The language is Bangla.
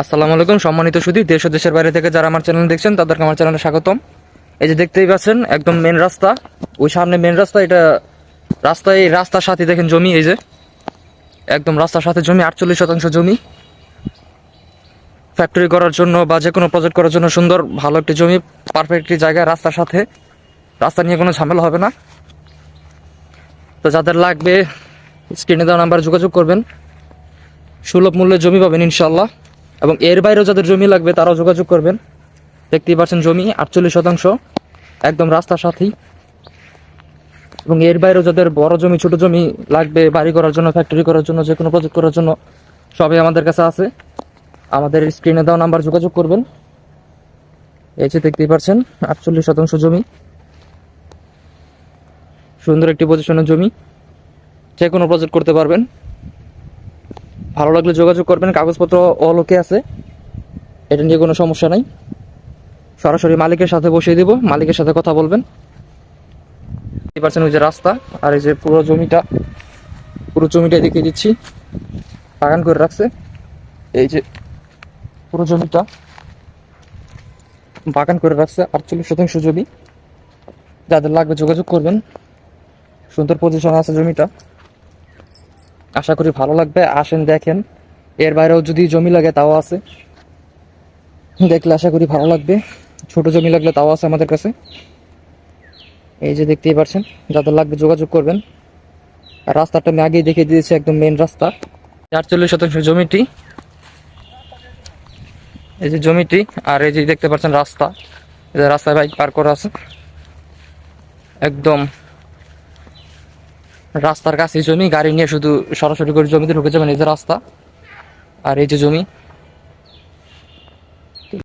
আসসালামু আলাইকুম। সম্মানিত সুদী, দেশ ও দেশের বাইরে থেকে যারা আমার চ্যানেল দেখছেন, তাদেরকে আমার চ্যানেলে স্বাগতম। এই যে দেখতেই পাচ্ছেন, একদম মেন রাস্তা। ওই সামনে মেন রাস্তা, এটা রাস্তায় রাস্তার সাথে দেখেন জমি, এই যে। একদম রাস্তার সাথে জমি, আটচল্লিশ শতাংশ জমি। ফ্যাক্টরি করার জন্য বা যে কোনো প্রজেক্ট করার জন্য সুন্দর, ভালো একটি জমি পারফেক্ট একটি জায়গায় রাস্তার সাথে। রাস্তা নিয়ে কোনো ঝামেলা হবে না। তো যাদের লাগবে স্ক্রিনে দেওয়া নাম্বার যোগাযোগ করবেন। সুলভ মূল্যে জমি পাবেন ইনশাল্লাহ এবং এর বাইরেও যাদের জমি লাগবে তারাও যোগাযোগ করবেন। দেখতেই পাচ্ছেন জমি, আটচল্লিশ শতাংশ, একদম রাস্তার সাথেই। এবং এর বাইরেও যাদের বড় জমি, ছোট জমি লাগবে বাড়ি করার জন্য ফ্যাক্টরি করার জন্য, যে কোনো প্রজেক্ট করার জন্য, সবই আমাদের কাছে আছে। আমাদের স্ক্রিনে দেওয়া নাম্বার যোগাযোগ করবেন। এই যে দেখতেই পাচ্ছেন, আটচল্লিশ শতাংশ জমি। সুন্দর একটি পজিশনের জমি। যে কোনো প্রজেক্ট করতে পারবেন। ভালো লাগলে যোগাযোগ করবেন, কাগজপত্র অলোকে আছে। এটা নিয়ে কোনো সমস্যা নাই। সরাসরি মালিকের সাথে বসিয়ে দিব, মালিকের সাথে কথা বলবেন। দেখতে পাচ্ছেন ওই যে রাস্তা আর এই যে পুরো জমিটা পুরো জমিটা দেখিয়ে দিচ্ছি। বাগান করে রাখছে। এই যে পুরো জমিটা বাগান করে রাখছে, আটচল্লিশ শতাংশ জমি। যাদের লাগবে যোগাযোগ করবেন। সুন্দর পজিশন আছে জমিটা। আশা করি ভালো লাগবে। আসেন, দেখেন। এর বাইরেও যদি জমি লাগে, তাও আছে। দেখলে আশা করি ভালো লাগবে। ছোট জমি লাগলে তাও আছে আমাদের কাছে। এই যে দেখতেই পারছেন যাদের লাগবে যোগাযোগ করবেন। রাস্তাটা আমি আগেই দেখিয়ে দিয়েছি, একদম মেন রাস্তা। চারচল্লিশ শতাংশ জমিটি। এই যে জমিটি, আর এই যে দেখতে পাচ্ছেন রাস্তা। রাস্তায় বাইক পার করা আছে। একদম রাস্তার কাছে জমি, গাড়ি নিয়ে শুধু সরাসরি করে জমিতে ঢুকে যাবেন এই যে রাস্তা আর এই যে জমি।